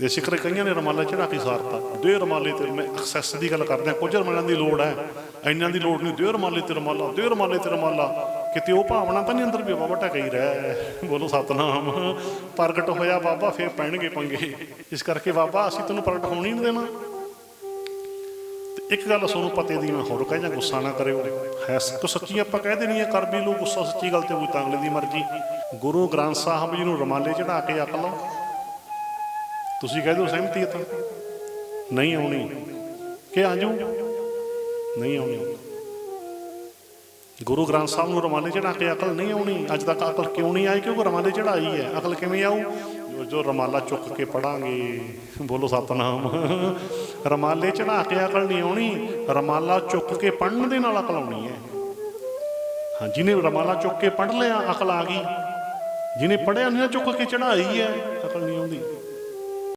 ਦੇ ਸਿਕਰ ਕਈਆਂ ਨੇ ਰਮਾਲਾ ਚੜਾ ਕੇ ਸਾਰਤਾ, ਦੇ ਰਮਾਲੇ ਤੇ ਮੈਂ ਐਕਸੈਸ ਦੀ ਗੱਲ ਕਰਦੇ ਆ ਕੁਝ ਰਮਾਲਾਂ ਦੀ ਲੋੜ ਹੈ। ਇੰਨਾਂ ਦੀ ਲੋੜ ਨਹੀਂ, ਦੇ ਰਮਾਲੇ ਤੇ ਰਮਾਲਾ, ਦੇ ਰਮਾਲੇ ਤੇ ਰਮਾਲਾ। ਕਿਤੇ ਉਹ ਭਾਵਨਾ ਤਾਂ ਨਹੀਂ ਅੰਦਰ ਵੀ ਬਾਬਾ ਟਕ ਰਹਿ। ਬੋਲੋ ਸਤਨਾਮ। ਪ੍ਰਗਟ ਹੋਇਆ ਬਾਬਾ, ਫੇਰ ਪੈਣਗੇ ਪੰਗੇ। ਇਸ ਕਰਕੇ ਬਾਬਾ, ਅਸੀਂ ਤੈਨੂੰ ਪ੍ਰਗਟ ਹੋਣ ਹੀ ਨਹੀਂ ਦੇਣਾ। ਤੇ ਇੱਕ ਗੱਲ ਤੁਹਾਨੂੰ ਪਤੇ ਦੀ ਮੈਂ ਹੋਰ ਕਹਿੰਦਾ ਗੁੱਸਾ ਨਾ ਕਰਿਓ। ਹੈ ਤੋ ਸੱਚੀ ਆਪਾਂ ਕਹਿ ਦੇਣੀ ਹੈ ਕਰ ਵੀ ਲੋ ਗੁੱਸਾ ਸੱਚੀ ਗੱਲ ਤੇ ਕੋਈ ਤਾਂ ਅਗਲੇ ਦੀ ਮਰਜ਼ੀ। ਗੁਰੂ ਗ੍ਰੰਥ ਸਾਹਿਬ ਜੀ ਨੂੰ ਰਮਾਲੇ ਚੜਾ ਕੇ ਅਕਲ ਤੁਸੀਂ ਕਹਿ ਦਿਓ ਸਹਿਮਤੀ ਹੈ ਤਾਂ। ਨਹੀਂ ਆਉਣੀ। ਕਿ ਆਜੂ। ਨਹੀਂ ਆਉਣੀ। ਗੁਰੂ ਗ੍ਰੰਥ ਸਾਹਿਬ ਨੂੰ ਰਮਾਲੇ ਚੜਾ ਕੇ ਅਕਲ ਨਹੀਂ ਆਉਣੀ। ਅੱਜ ਤੱਕ ਅਕਲ ਕਿਉਂ ਨਹੀਂ ਆਈ? ਕਿਉਂਕਿ ਰਮਾਲੇ ਚੜਾਈ ਹੈ। ਅਕਲ ਕਿਵੇਂ ਆਊ? ਜੋ- ਜੋ ਰਮਾਲਾ ਚੁੱਕ ਕੇ ਪੜਾਂਗੇ ਬੋਲੋ ਸਤਨਾਮ। ਰਮਾਲੇ ਚੜਾ ਕੇ ਅਕਲ ਨਹੀਂ ਆਉਣੀ। ਰਮਾਲਾ ਚੁੱਕ ਕੇ ਪੜਨ ਦੇ ਨਾਲ ਅਕਲ ਆਉਣੀ ਹੈ। ਹਾਂ, ਜਿਹਨੇ ਰਮਾਲਾ ਚੁੱਕ ਕੇ ਪੜ ਲਿਆ, ਅਕਲ ਆ ਗਈ। ਜਿਹਨੇ ਪੜਿਆ ਨਹੀਂ ਚੁੱਕ ਕੇ ਚੜਾਈ ਹੈ। ਅਕਲ ਨਹੀਂ ਆਉਂਦੀ।